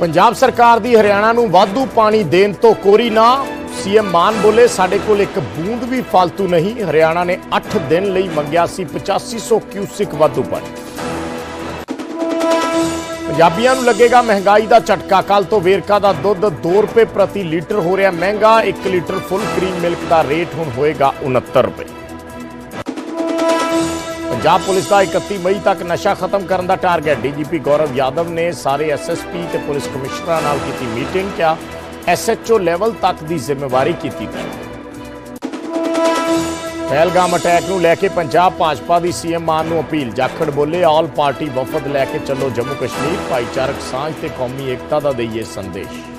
ਪੰਜਾਬ ਸਰਕਾਰ ਦੀ ਹਰਿਆਣਾ ਨੂੰ ਵਾਧੂ ਪਾਣੀ ਦੇਣ ਤੋਂ ਕੋਰੀ ਨਾ। ਸੀਐਮ ਮਾਨ ਬੋਲੇ, ਸਾਡੇ ਕੋਲ ਇੱਕ ਬੂੰਦ ਵੀ ਫालतू ਨਹੀਂ। ਹਰਿਆਣਾ ਨੇ 8 ਦਿਨ ਲਈ ਮੰਗਿਆ ਸੀ 8500 ਕਿਊਸਿਕ ਵਾਧੂ ਪਾਣੀ। ਪੰਜਾਬੀਆਂ ਨੂੰ ਲੱਗੇਗਾ ਮਹਿੰਗਾਈ ਦਾ ਝਟਕਾ। ਕੱਲ ਤੋਂ ਵੇਰਕਾ ਦਾ ਦੁੱਧ 2 ਰੁਪਏ ਪ੍ਰਤੀ ਲੀਟਰ ਹੋ ਰਿਹਾ ਮਹਿੰਗਾ। 1 ਲੀਟਰ ਫੁੱਲ ਕਰੀਮ ਮਿਲਕ ਦਾ ਰੇਟ ਹੁਣ ਹੋਏਗਾ 69 ਰੁਪਏ। ਪੰਜਾਬ ਪੁਲਿਸ ਦਾ 31 ਮਈ ਤੱਕ ਨਸ਼ਾ ਖਤਮ ਕਰਨ ਦਾ ਟਾਰਗੇਟ। ਡੀਜੀਪੀ ਗੌਰਵ ਯਾਦਵ ਨੇ ਸਾਰੇ ਐਸਐਸਪੀ ਤੇ ਪੁਲਿਸ ਕਮਿਸ਼ਨਰਾਂ ਨਾਲ ਕੀਤੀ ਮੀਟਿੰਗ, ਕਿਹਾ ਐਸਐਚਓ ਲੈਵਲ ਤੱਕ ਦੀ ਜ਼ਿੰਮੇਵਾਰੀ ਕੀਤੀ ਗਈ। ਪਹਿਲਗਾਮ ਅਟੈਕ ਨੂੰ ਲੈ ਕੇ ਪੰਜਾਬ ਭਾਜਪਾ ਦੀ ਸੀਐਮ ਮਾਨ ਨੂੰ ਅਪੀਲ, ਜਾਖੜ ਬੋਲੇ ਆਲ ਪਾਰਟੀ ਵਫਦ ਲੈ ਕੇ ਚੱਲੋ ਜੰਮੂ ਕਸ਼ਮੀਰ ਭਾਈਚਾਰਕ ਸਾਂਝ ਤੇ ਕੌਮੀ ਏਕਤਾ ਦਾ ਦਈਏ ਸੰਦੇਸ਼।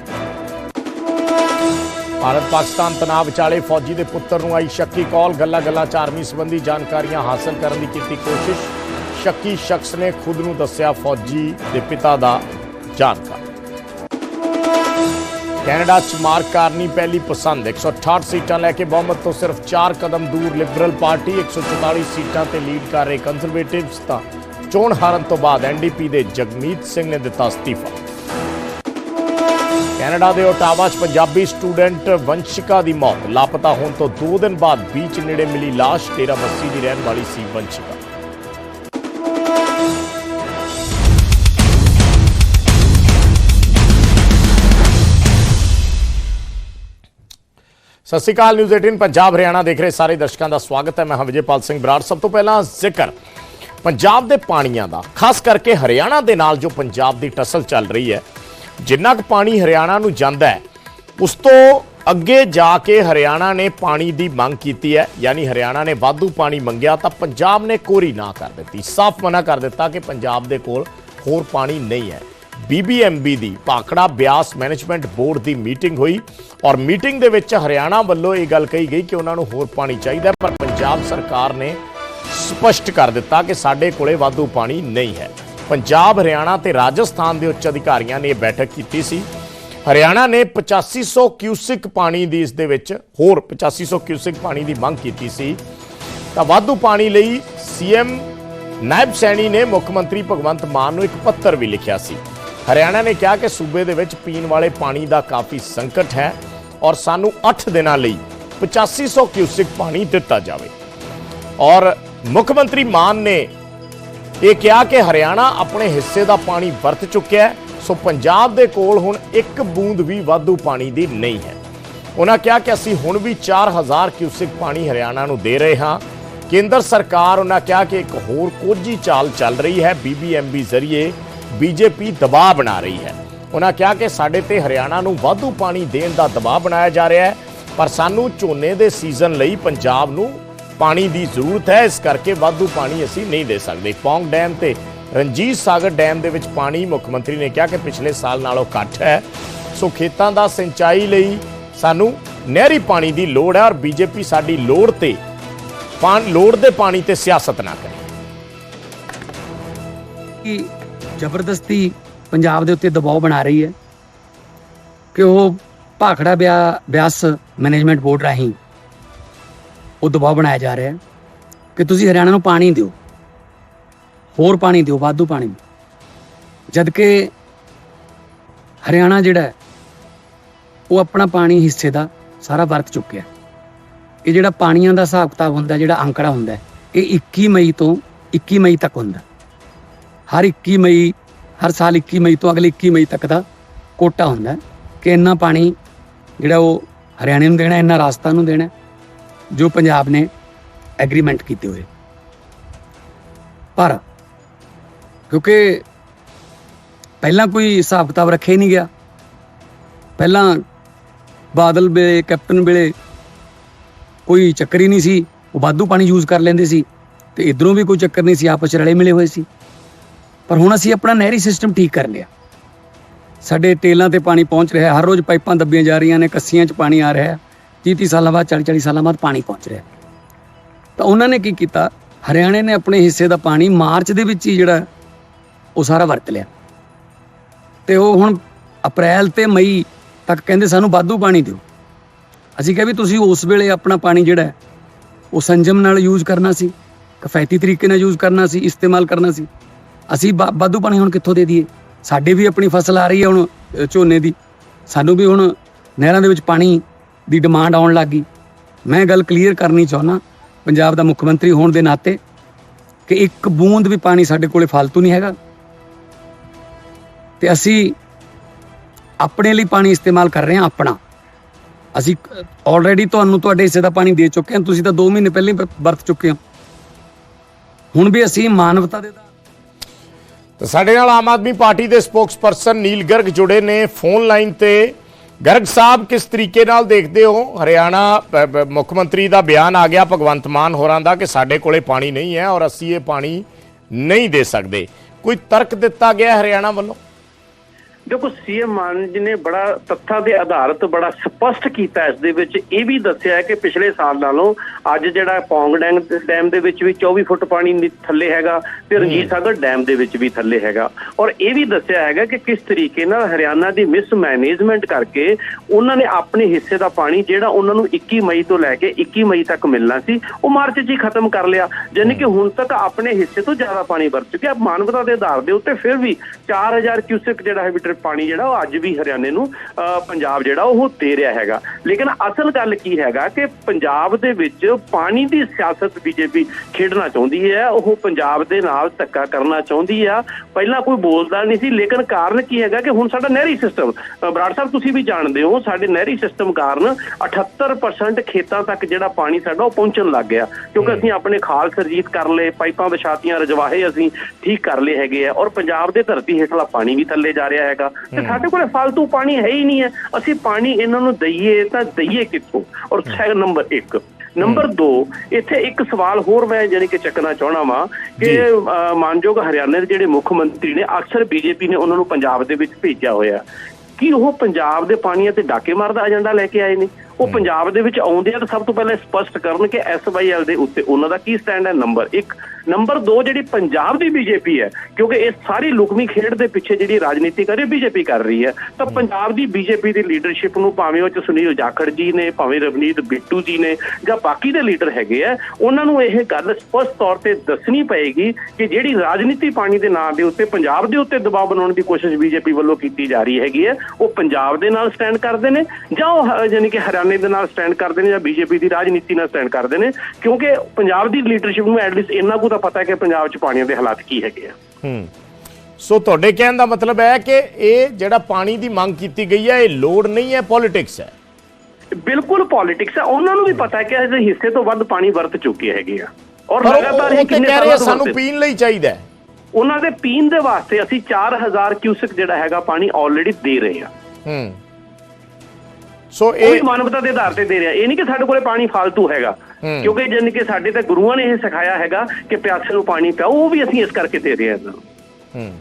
ਭਾਰਤ ਪਾਕਿਸਤਾਨ ਤਣਾਅ ਵਿਚਾਲੇ ਫੌਜੀ ਦੇ ਪੁੱਤਰ ਨੂੰ ਆਈ ਸ਼ੱਕੀ ਕਾਲ। ਗੱਲਾਂ ਗੱਲਾਂ ਚ ਆਰਮੀ ਸੰਬੰਧੀ ਜਾਣਕਾਰੀਆਂ ਹਾਸਲ ਕਰਨ ਦੀ ਕੀਤੀ ਕੋਸ਼ਿਸ਼। ਸ਼ੱਕੀ ਸ਼ਖਸ ਨੇ ਖੁਦ ਨੂੰ ਦੱਸਿਆ ਫੌਜੀ ਦੇ ਪਿਤਾ ਦਾ ਜਾਣਕਾਰ। ਕੈਨੇਡਾ ਚ ਮਾਰਕ ਕਾਰਨੀ ਪਹਿਲੀ ਪਸੰਦ। 168 ਸੀਟਾਂ ਲੈ ਕੇ ਬਹੁਮਤ ਤੋਂ ਸਿਰਫ 4 ਕਦਮ ਦੂਰ ਲਿਬਰਲ ਪਾਰਟੀ 144 ਸੀਟਾਂ ਤੇ ਲੀਡ ਕਰ ਰਹੇ ਕੰਜ਼ਰਵੇਟਿਵਸ ਤਾਂ ਚੋਣ ਹਾਰਨ ਤੋਂ ਬਾਅਦ ਐਨਡੀਪੀ ਦੇ ਜਗਮੀਤ ਸਿੰਘ ਨੇ ਦਿੱਤਾ ਅਸਤੀਫਾ। ਕੈਨੇਡਾ ਦੇ ਓਟਾਵਾ 'ਚ ਪੰਜਾਬੀ ਸਟੂਡੈਂਟ ਵੰਸ਼ਿਕਾ ਦੀ ਮੌਤ। ਲਾਪਤਾ ਹੋਣ ਤੋਂ 2 ਦਿਨ ਬਾਅਦ ਬੀਚ ਨੇੜੇ ਮਿਲੀ ਲਾਸ਼, ਡੇਰਾ ਬੱਸੀ ਦੀ ਰਹਿਣ ਵਾਲੀ ਸੀ ਵੰਸ਼ਿਕਾ। ਸਤਿ ਸ਼੍ਰੀ ਅਕਾਲ, ਨਿਊਜ਼ 18 ਪੰਜਾਬ, ਹਰਿਆਣਾ ਦੇਖ ਰਹੇ ਸਾਰੇ ਦਰਸ਼ਕਾਂ ਦਾ ਸਵਾਗਤ ਹੈ। ਮੈਂ ਹਾਂ ਵਿਜੇਪਾਲ ਸਿੰਘ ਬਰਾੜ। ਸਭ ਤੋਂ ਪਹਿਲਾਂ ਜ਼ਿਕਰ, ਪੰਜਾਬ ਦੇ ਪਾਣੀਆਂ ਦਾ, ਖਾਸ ਕਰਕੇ ਹਰਿਆਣਾ ਦੇ ਨਾਲ ਜੋ ਪੰਜਾਬ ਦੀ ਟਸਲ ਚੱਲ ਰਹੀ ਹੈ ਜਿੰਨਾ ਕੁ ਪਾਣੀ ਹਰਿਆਣਾ ਨੂੰ ਜਾਂਦਾ ਹੈ, ਉਸ ਤੋਂ ਅੱਗੇ ਜਾ ਕੇ ਹਰਿਆਣਾ ਨੇ ਪਾਣੀ ਦੀ ਮੰਗ ਕੀਤੀ ਹੈ। ਯਾਨੀ ਹਰਿਆਣਾ ਨੇ ਵਾਧੂ ਪਾਣੀ ਮੰਗਿਆ ਤਾਂ ਪੰਜਾਬ ਨੇ ਕੋਰੀ ਨਾ ਕਰ ਦਿੱਤੀ। ਸਾਫ਼ ਮਨਾ ਕਰ ਦਿੱਤਾ ਕਿ ਪੰਜਾਬ ਦੇ ਕੋਲ ਹੋਰ ਪਾਣੀ ਨਹੀਂ ਹੈ। ਬੀਬੀਐਮਬੀ ਦੀ ਭਾਖੜਾ ਬਿਆਸ ਮੈਨੇਜਮੈਂਟ ਬੋਰਡ ਦੀ ਮੀਟਿੰਗ ਹੋਈ ਔਰ ਮੀਟਿੰਗ ਦੇ ਵਿੱਚ ਹਰਿਆਣਾ ਵੱਲੋਂ ਇਹ ਗੱਲ ਕਹੀ ਗਈ ਕਿ ਉਹਨਾਂ ਨੂੰ ਹੋਰ ਪਾਣੀ ਚਾਹੀਦਾ ਪਰ ਪੰਜਾਬ ਸਰਕਾਰ ਨੇ ਸਪਸ਼ਟ ਕਰ ਦਿੱਤਾ ਕਿ ਸਾਡੇ ਕੋਲੇ ਵਾਧੂ ਪਾਣੀ ਨਹੀਂ ਹੈ। ਪੰਜਾਬ, ਹਰਿਆਣਾ ਤੇ ਰਾਜਸਥਾਨ ਦੇ ਉੱਚ ਅਧਿਕਾਰੀਆਂ ਨੇ ਇਹ ਬੈਠਕ ਕੀਤੀ ਸੀ। ਹਰਿਆਣਾ ਨੇ 8500 ਕਿਊਸਿਕ ਪਾਣੀ ਦੀ ਇਸ ਦੇ ਵਿੱਚ ਹੋਰ 8500 ਕਿਊਸਿਕ ਪਾਣੀ ਦੀ ਮੰਗ ਕੀਤੀ ਸੀ। ਤਾਂ ਵਾਧੂ ਪਾਣੀ ਲਈ ਸੀਐਮ ਨਾਇਬ ਸੈਣੀ ਨੇ ਮੁੱਖ ਮੰਤਰੀ ਭਗਵੰਤ ਮਾਨ ਨੂੰ ਇੱਕ ਪੱਤਰ ਵੀ ਲਿਖਿਆ ਸੀ। ਹਰਿਆਣਾ ਨੇ ਕਿਹਾ ਕਿ ਸੂਬੇ ਦੇ ਵਿੱਚ ਪੀਣ ਵਾਲੇ ਪਾਣੀ ਦਾ ਕਾਫੀ ਸੰਕਟ ਹੈ ਔਰ ਸਾਨੂੰ 8 ਦਿਨਾਂ ਲਈ 8500 ਕਿਊਸਿਕ ਪਾਣੀ ਦਿੱਤਾ ਜਾਵੇ। ਔਰ ਮੁੱਖ ਮੰਤਰੀ ਮਾਨ ਨੇ ਇਹ ਕਿਹਾ ਕਿ ਹਰਿਆਣਾ ਆਪਣੇ ਹਿੱਸੇ ਦਾ ਪਾਣੀ ਵਰਤ ਚੁੱਕਿਆ ਹੈ, ਸੋ ਪੰਜਾਬ ਦੇ ਕੋਲ ਹੁਣ ਇੱਕ ਬੂੰਦ ਵੀ ਵਾਧੂ ਪਾਣੀ ਦੀ ਨਹੀਂ ਹੈ। ਉਹਨਾਂ ਕਿਹਾ ਕਿ ਅਸੀਂ ਹੁਣ ਵੀ 4000 ਕਿਊਸਿਕ ਪਾਣੀ ਹਰਿਆਣਾ ਨੂੰ ਦੇ ਰਹੇ ਹਾਂ। ਕੇਂਦਰ ਸਰਕਾਰ ਉਹਨਾਂ ਕਿਹਾ ਕਿ ਇੱਕ ਹੋਰ ਕੋਝੀ ਚਾਲ ਚੱਲ ਰਹੀ ਹੈ ਬੀਬੀਐਮਬੀ ਜ਼ਰੀਏ ਬੀਜੇਪੀ ਦਬਾਅ ਬਣਾ ਰਹੀ ਹੈ। ਉਹਨਾਂ ਕਿਹਾ ਕਿ ਸਾਡੇ ਤੇ ਹਰਿਆਣਾ ਨੂੰ ਵਾਧੂ ਪਾਣੀ ਦੇਣ ਦਾ ਦਬਾਅ ਬਣਾਇਆ ਜਾ ਰਿਹਾ ਹੈ, ਪਰ ਸਾਨੂੰ ਝੋਨੇ ਦੇ ਸੀਜ਼ਨ ਲਈ ਪੰਜਾਬ ਨੂੰ ਪਾਣੀ ਦੀ ਜ਼ਰੂਰਤ ਹੈ, ਇਸ ਕਰਕੇ ਵਾਧੂ ਪਾਣੀ ਅਸੀਂ ਨਹੀਂ ਦੇ ਸਕਦੇ। ਪੌਂਗ ਡੈਮ ਤੇ ਰਣਜੀਤ ਸਾਗਰ ਡੈਮ ਦੇ ਵਿੱਚ ਪਾਣੀ ਮੁੱਖ ਮੰਤਰੀ ਨੇ ਕਿਹਾ ਕਿ ਪਿਛਲੇ ਸਾਲ ਨਾਲੋਂ ਘੱਟ ਹੈ। ਸੋ ਖੇਤਾਂ ਦਾ ਸਿੰਚਾਈ ਲਈ ਸਾਨੂੰ ਨਹਿਰੀ ਪਾਣੀ ਦੀ ਲੋੜ ਹੈ ਔਰ ਬੀਜੇਪੀ ਸਾਡੀ ਲੋੜ ਤੇ ਪਾਣ, ਲੋੜ ਦੇ ਪਾਣੀ ਤੇ ਸਿਆਸਤ ਨਾ ਕਰੇ। ਕਿ ਜ਼ਬਰਦਸਤੀ ਪੰਜਾਬ ਦੇ ਉੱਤੇ ਦਬਾਅ ਬਣਾ ਰਹੀ ਹੈ ਕਿ ਉਹ ਭਾਖੜਾ ਬਿਆ- ਬਿਆਸ ਮੈਨੇਜਮੈਂਟ ਬੋਰਡ ਰਾਹੀਂ ਉਹ ਦਬਾਅ ਬਣਾਇਆ ਜਾ ਰਿਹਾ ਹੈ ਕਿ ਤੁਸੀਂ ਹਰਿਆਣਾ ਨੂੰ ਪਾਣੀ ਦਿਓ। ਹੋਰ ਪਾਣੀ ਦਿਓ, ਵਾਧੂ ਪਾਣੀ ਜਦ ਕਿ ਹਰਿਆਣਾ ਜਿਹੜਾ ਉਹ ਆਪਣਾ ਪਾਣੀ ਹਿੱਸੇ ਦਾ ਸਾਰਾ ਵਰਤ ਚੁੱਕਿਆ ਇਹ ਜਿਹੜਾ ਪਾਣੀਆਂ ਦਾ ਹਿਸਾਬ ਕਿਤਾਬ ਹੁੰਦਾ ਜਿਹੜਾ ਅੰਕੜਾ ਹੁੰਦਾ ਇਹ 21 ਮਈ ਤੋਂ 21 ਮਈ ਤੱਕ ਹੁੰਦਾ ਹਰ 21 ਮਈ, ਹਰ ਸਾਲ 21 ਮਈ ਤੋਂ ਅਗਲੇ 21 ਮਈ ਤੱਕ ਦਾ ਕੋਟਾ ਹੁੰਦਾ ਕਿ ਇੰਨਾ ਪਾਣੀ ਜਿਹੜਾ ਉਹ ਹਰਿਆਣੇ ਨੂੰ ਦੇਣਾ ਇੰਨਾ ਰਾਜਸਥਾਨ ਨੂੰ ਦੇਣਾ ਜੋ ਪੰਜਾਬ ਨੇ ਐਗਰੀਮੈਂਟ ਕੀਤੇ ਹੋਏ। ਪਰ ਕਿਉਂਕਿ ਪਹਿਲਾਂ ਕੋਈ ਹਿਸਾਬ ਕਿਤਾਬ ਰੱਖਿਆ ਹੀ ਨਹੀਂ ਗਿਆ। ਪਹਿਲਾਂ ਬਾਦਲ ਵੇਲੇ, ਕੈਪਟਨ ਵੇਲੇ ਕੋਈ ਚੱਕਰ ਹੀ ਨਹੀਂ ਸੀ। ਉਹ ਵਾਧੂ ਪਾਣੀ ਯੂਜ਼ ਕਰ ਲੈਂਦੇ ਸੀ ਤੇ ਇਧਰੋਂ ਵੀ ਕੋਈ ਚੱਕਰ ਨਹੀਂ ਸੀ, ਆਪਸ 'ਚ ਰਲੇ ਮਿਲੇ ਹੋਏ ਸੀ। ਪਰ ਹੁਣ ਅਸੀਂ ਆਪਣਾ ਨਹਿਰੀ ਸਿਸਟਮ ਠੀਕ ਕਰ ਲਿਆ। ਸਾਡੇ ਟੇਲਾਂ ਤੇ ਪਾਣੀ ਪਹੁੰਚ ਰਿਹਾ, ਹਰ ਰੋਜ਼ ਪਾਈਪਾਂ ਦੱਬੀਆਂ ਜਾ ਰਹੀਆਂ ਨੇ, ਕੱਸੀਆਂ 'ਚ ਪਾਣੀ ਆ ਰਿਹਾ। ਹੈ 30 30 ਸਾਲਾਂ ਬਾਅਦ 40 40 ਸਾਲਾਂ ਬਾਅਦ ਪਾਣੀ ਪਹੁੰਚ ਰਿਹਾ। ਤਾਂ ਉਹਨਾਂ ਨੇ ਕੀ ਕੀਤਾ? ਹਰਿਆਣੇ ਨੇ ਆਪਣੇ ਹਿੱਸੇ ਦਾ ਪਾਣੀ ਮਾਰਚ ਦੇ ਵਿੱਚ ਹੀ ਜਿਹੜਾ ਉਹ ਸਾਰਾ ਵਰਤ ਲਿਆ। ਤੇ ਉਹ ਹੁਣ ਅਪ੍ਰੈਲ ਤੇ ਮਈ ਤੱਕ ਕਹਿੰਦੇ ਸਾਨੂੰ ਵਾਧੂ ਪਾਣੀ ਦਿਓ। ਅਸੀਂ ਕਿਹਾ ਵੀ ਤੁਸੀਂ ਉਸ ਵੇਲੇ ਆਪਣਾ ਪਾਣੀ ਜਿਹੜਾ ਉਹ ਸੰਜਮ ਨਾਲ ਯੂਜ਼ ਕਰਨਾ ਸੀ, ਕਫਾਇਤੀ ਤਰੀਕੇ ਨਾਲ ਯੂਜ਼ ਕਰਨਾ ਸੀ, ਇਸਤੇਮਾਲ ਕਰਨਾ ਸੀ। ਅਸੀਂ ਵਾ- ਵਾਧੂ ਪਾਣੀ ਹੁਣ ਕਿੱਥੋਂ ਦੇ ਦਈਏ? ਸਾਡੇ ਵੀ ਆਪਣੀ ਫਸਲ ਆ ਰਹੀ ਹੈ ਹੁਣ ਝੋਨੇ ਦੀ। ਸਾਨੂੰ ਵੀ ਹੁਣ ਨਹਿਰਾਂ ਦੇ ਵਿੱਚ ਪਾਣੀ ਦੀ ਡਿਮਾਂਡ ਆਉਣ ਲੱਗ ਗਈ। ਮੈਂ ਗੱਲ ਕਲੀਅਰ ਕਰਨੀ ਚਾਹੁੰਦਾ, ਪੰਜਾਬ ਦਾ ਮੁੱਖ ਮੰਤਰੀ ਹੋਣ ਦੇ ਨਾਤੇ ਕਿ ਇੱਕ ਬੂੰਦ ਵੀ ਪਾਣੀ ਸਾਡੇ ਕੋਲੇ ਫालतू ਨਹੀਂ ਹੈਗਾ। ਤੇ ਅਸੀਂ ਆਪਣੇ ਲਈ ਪਾਣੀ ਇਸਤੇਮਾਲ ਕਰ ਰਹੇ ਹਾਂ ਆਪਣਾ। ਅਸੀਂ ਆਲਰੇਡੀ ਤੁਹਾਨੂੰ ਤੁਹਾਡੇ ਹਿੱਸੇ ਦਾ ਪਾਣੀ ਦੇ ਚੁੱਕੇ ਹਾਂ, ਤੁਸੀਂ ਤਾਂ 2 ਮਹੀਨੇ ਪਹਿਲਾਂ ਹੀ ਵਰਤ ਚੁੱਕੇ ਹੋ। ਹੁਣ ਵੀ ਅਸੀਂ ਮਾਨਵਤਾ ਦੇ ਤੇ ਸਾਡੇ ਨਾਲ ਆਮ ਆਦਮੀ ਪਾਰਟੀ ਦੇ ਸਪੋਕਸਪਰਸਨ ਨੀਲ ਗਰਗ ਜੁੜੇ ਨੇ ਫੋਨ ਲਾਈਨ ਤੇ ਗਰਗ ਸਾਹਿਬ, ਕਿਸ ਤਰੀਕੇ ਨਾਲ ਦੇਖਦੇ ਹੋ? ਹਰਿਆਣਾ ਮੁੱਖ ਮੰਤਰੀ ਦਾ ਬਿਆਨ ਆ ਗਿਆ, ਭਗਵੰਤ ਮਾਨ ਹੋਰਾਂ ਦਾ, ਕਿ ਸਾਡੇ ਕੋਲੇ ਪਾਣੀ ਨਹੀਂ ਹੈ ਔਰ ਅਸੀਂ ਇਹ ਪਾਣੀ ਨਹੀਂ ਦੇ ਸਕਦੇ। ਕੋਈ ਤਰਕ ਦਿੱਤਾ ਗਿਆ ਹਰਿਆਣਾ ਵੱਲੋਂ? ਦੇਖੋ ਸੀਐਮ ਮਾਨ ਜੀ ਨੇ ਬੜਾ ਤੱਥਾਂ ਦੇ ਆਧਾਰਿਤ ਬੜਾ ਸਪਸ਼ਟ ਕੀਤਾ ਇਸ ਦੇ ਵਿੱਚ ਇਹ ਵੀ ਦੱਸਿਆ ਹੈ ਕਿ ਪਿਛਲੇ ਸਾਲ ਨਾਲੋਂ ਅੱਜ ਜਿਹੜਾ ਪੌਂਗ ਡੈਮ ਡੈਮ ਦੇ ਵਿੱਚ ਵੀ 24 ਫੁੱਟ ਪਾਣੀ ਥੱਲੇ ਹੈਗਾ ਤੇ ਰਣਜੀਤ ਸਾਗਰ ਡੈਮ ਦੇ ਵਿੱਚ ਵੀ ਥੱਲੇ ਹੈਗਾ। ਔਰ ਇਹ ਵੀ ਦੱਸਿਆ ਹੈਗਾ ਕਿ ਕਿਸ ਤਰੀਕੇ ਨਾਲ ਹਰਿਆਣਾ ਦੀ ਮਿਸ ਮੈਨੇਜਮੈਂਟ ਕਰਕੇ ਉਹਨਾਂ ਨੇ ਆਪਣੇ ਹਿੱਸੇ ਦਾ ਪਾਣੀ ਜਿਹੜਾ ਉਹਨਾਂ ਨੂੰ 21 ਮਈ ਤੋਂ ਲੈ ਕੇ 21 ਮਈ ਤੱਕ ਮਿਲਣਾ ਸੀ ਉਹ ਮਾਰਚ 'ਚ ਹੀ ਖਤਮ ਕਰ ਲਿਆ। ਯਾਨੀ ਕਿ ਹੁਣ ਤੱਕ ਆਪਣੇ ਹਿੱਸੇ ਤੋਂ ਜ਼ਿਆਦਾ ਪਾਣੀ ਵਰਤ ਚੁੱਕਿਆ। ਮਾਨਵਤਾ ਦੇ ਆਧਾਰ ਦੇ ਉੱਤੇ ਫਿਰ ਵੀ 4000 ਕਿਊਸੈਕ ਜਿਹੜਾ ਹੈ ਮੀਟਰ ਪਾਣੀ ਜਿਹੜਾ ਉਹ ਅੱਜ ਵੀ ਹਰਿਆਣੇ ਨੂੰ ਪੰਜਾਬ ਜਿਹੜਾ ਉਹ ਦੇ ਰਿਹਾ ਹੈਗਾ। ਲੇਕਿਨ ਅਸਲ ਗੱਲ ਕੀ ਹੈਗਾ ਕਿ ਪੰਜਾਬ ਦੇ ਵਿੱਚ ਪਾਣੀ ਦੀ ਸਿਆਸਤ ਬੀਜੇਪੀ ਖੇਡਣਾ ਚਾਹੁੰਦੀ ਹੈ ਉਹ ਪੰਜਾਬ ਦੇ ਨਾਲ ਧੱਕਾ ਕਰਨਾ ਚਾਹੁੰਦੀ ਆ। ਪਹਿਲਾਂ ਕੋਈ ਬੋਲਦਾ ਨਹੀਂ ਸੀ ਲੇਕਿਨ ਕਾਰਨ ਕੀ ਹੈਗਾ ਕਿ ਹੁਣ ਸਾਡਾ ਨਹਿਰੀ ਸਿਸਟਮ ਬਰਾੜ ਸਾਹਿਬ ਤੁਸੀਂ ਵੀ ਜਾਣਦੇ ਹੋ ਸਾਡੇ ਨਹਿਰੀ ਸਿਸਟਮ ਕਾਰਨ 78% ਖੇਤਾਂ ਤੱਕ ਜਿਹੜਾ ਪਾਣੀ ਸਾਡਾ ਉਹ ਪਹੁੰਚਣ ਲੱਗ ਗਿਆ। ਕਿਉਂਕਿ ਅਸੀਂ ਆਪਣੇ ਖਾਲ ਸਰਜੀਤ ਕਰ ਲਏ ਪਾਈਪਾਂ ਵਿਛਾਤੀਆਂ ਰਜਵਾਹੇ ਅਸੀਂ ਠੀਕ ਕਰ ਲਏ ਹੈਗੇ ਆ। ਔਰ ਪੰਜਾਬ ਦੇ ਧਰਤੀ ਹੇਠਲਾ ਪਾਣੀ ਵੀ ਥੱਲੇ ਜਾ ਰਿਹਾ ਹੈਗਾ। ਤੇ ਸਾਡੇ ਕੋਲੇ ਫालतू ਪਾਣੀ ਹੈ ਹੀ ਨਹੀਂ ਹੈ। ਅਸੀਂ ਪਾਣੀ ਇਹਨਾਂ ਨੂੰ ਦਈਏ ਤਾਂ ਦਈਏ ਕਿੱਥੋਂ? ਔਰ ਸੈਕੰਡ ਨੰਬਰ 1 ਨੰਬਰ 2 ਇੱਥੇ ਇੱਕ ਸਵਾਲ ਹੋਰ ਮੈਂ ਜਾਨੀ ਕਿ ਚੱਕਣਾ ਚਾਹਣਾ ਵਾਂ ਕਿ ਮਾਨਯੋਗ ਹਰਿਆਣਾ ਦੇ ਜਿਹੜੇ ਮੁੱਖ ਮੰਤਰੀ ਨੇ ਅਕਸਰ ਬੀਜੇਪੀ ਨੇ ਉਹਨਾਂ ਨੂੰ ਪੰਜਾਬ ਦੇ ਵਿੱਚ ਭੇਜਿਆ ਹੋਇਆ। ਕੀ ਉਹ ਪੰਜਾਬ ਦੇ ਪਾਣੀਆਂ ਤੇ ਡਾਕੇ ਮਾਰਦਾ ਏਜੰਡਾ ਲੈ ਕੇ ਆਏ ਨੇ? ਉਹ ਪੰਜਾਬ ਦੇ ਵਿੱਚ ਆਉਂਦੇ ਆ ਤਾਂ ਸਭ ਤੋਂ ਪਹਿਲਾਂ ਸਪਸ਼ਟ ਕਰਨ ਕਿ ਐਸਵਾਈਐਲ ਦੇ ਉੱਤੇ ਉਹਨਾਂ ਦਾ ਕੀ ਸਟੈਂਡ ਹੈ? ਨੰਬਰ 1 ਨੰਬਰ 2 ਜਿਹੜੀ ਪੰਜਾਬ ਦੀ ਬੀਜੇਪੀ ਹੈ ਕਿਉਂਕਿ ਇਹ ਸਾਰੀ ਲੁਕਮੀ ਖੇਡ ਦੇ ਪਿੱਛੇ ਜਿਹੜੀ ਰਾਜਨੀਤੀ ਕਰ ਰਹੀ ਬੀਜੇਪੀ ਕਰ ਰਹੀ ਹੈ। ਤਾਂ ਪੰਜਾਬ ਦੀ ਬੀਜੇਪੀ ਦੀ ਲੀਡਰਸ਼ਿਪ ਨੂੰ ਭਾਵੇਂ ਉਹ ਚ ਸੁਨੀਲ ਜਾਖੜ ਜੀ ਨੇ ਭਾਵੇਂ ਰਵਨੀਤ ਬਿੱਟੂ ਜੀ ਨੇ ਜਾਂ ਬਾਕੀ ਦੇ ਲੀਡਰ ਹੈਗੇ ਆ ਉਹਨਾਂ ਨੂੰ ਇਹ ਗੱਲ ਸਪਸ਼ਟ ਤੌਰ ਤੇ ਦੱਸਣੀ ਪਏਗੀ ਕਿ ਜਿਹੜੀ ਰਾਜਨੀਤੀ ਪਾਣੀ ਦੇ ਨਾਂ ਦੇ ਉੱਤੇ ਪੰਜਾਬ ਦੇ ਉੱਤੇ ਦਬਾਅ ਬਣਾਉਣ ਦੀ ਕੋਸ਼ਿਸ਼ ਬੀਜੇਪੀ ਵੱਲੋਂ ਕੀਤੀ ਜਾ ਰਹੀ ਹੈਗੀ ਹੈ ਉਹ ਪੰਜਾਬ ਦੇ ਨਾਲ ਸਟੈਂਡ ਕਰਦੇ ਨੇ ਜਾਂ ਉਹ ਯਾਨੀ ਕਿ ਹਰਿਆਣੇ ਦੇ ਨਾਲ ਸਟੈਂਡ ਕਰਦੇ ਨੇ ਜਾਂ ਬੀਜੇਪੀ ਦੀ ਰਾਜਨੀਤੀ ਨਾਲ ਸਟੈਂਡ ਕਰਦੇ ਨੇ ਕਿਉਂਕਿ ਪੰਜਾਬ ਦੀ ਲੀਡਰਸ਼ਿਪ ਨੂੰ ਐਟਲੀਸਟ ਇੰਨਾ ਕੁ ਤਾਂ ਪਤਾ ਹੈ ਕਿ ਪੰਜਾਬ 'ਚ ਪਾਣੀਆਂ ਦੇ ਹਾਲਾਤ ਕੀ ਹੈਗੇ ਆ। ਹੂੰ। ਸੋ ਤੁਹਾਡੇ ਕਹਿਣ ਦਾ ਮਤਲਬ ਹੈ ਕਿ ਇਹ ਜਿਹੜਾ ਪਾਣੀ ਦੀ ਮੰਗ ਕੀਤੀ ਗਈ ਹੈ ਇਹ ਲੋੜ ਨਹੀਂ ਹੈ ਪੋਲਿਟਿਕਸ ਹੈ? ਬਿਲਕੁਲ ਪੋਲਿਟਿਕਸ ਹੈ। ਉਹਨਾਂ ਨੂੰ ਵੀ ਪਤਾ ਹੈ ਕਿ ਅਸੀਂ ਹਿੱਸੇ ਤੋਂ ਵੱਧ ਪਾਣੀ ਵਰਤ ਚੁੱਕੇ ਹੈਗੇ ਆ। ਔਰ ਲਗਾਤਾਰ ਇਹ ਕਿੰਨੇ ਕਹਿ ਰਹੇ ਆ ਸਾਲਾਂ ਤੋਂ ਸਾਨੂੰ। ਪੀਣ ਲਈ ਚਾਹੀਦਾ ਹੈ। ਉਹਨਾਂ ਦੇ ਪੀਣ ਦੇ ਵਾਸਤੇ ਅਸੀਂ 4000 ਕਿਊਸਕ ਜਿਹੜਾ ਹੈਗਾ ਪਾਣੀ ਆਲਰੇਡੀ ਦੇ ਰਹੇ ਆ ਹੂੰ। ਸੋ ਇਹ ਮਾਨਵਤਾ ਦੇ ਆਧਾਰ ਤੇ ਦੇ ਰਿਹਾ। ਇਹ ਨਹੀਂ ਕਿ ਸਾਡੇ ਕੋਲੇ ਪਾਣੀ ਫालतू ਹੈਗਾ। ਕਿਉਂਕਿ ਜਾਨੀ ਕਿ ਸਾਡੇ ਤਾਂ ਗੁਰੂਆਂ ਨੇ ਇਹ ਸਿਖਾਇਆ ਹੈਗਾ ਕਿ ਪਿਆਸੇ ਨੂੰ ਪਾਣੀ ਪਿਆਓ ਉਹ ਵੀ ਅਸੀਂ ਇਸ ਕਰਕੇ ਦੇ ਰਹੇ ਹਾਂ ਹੂੰ।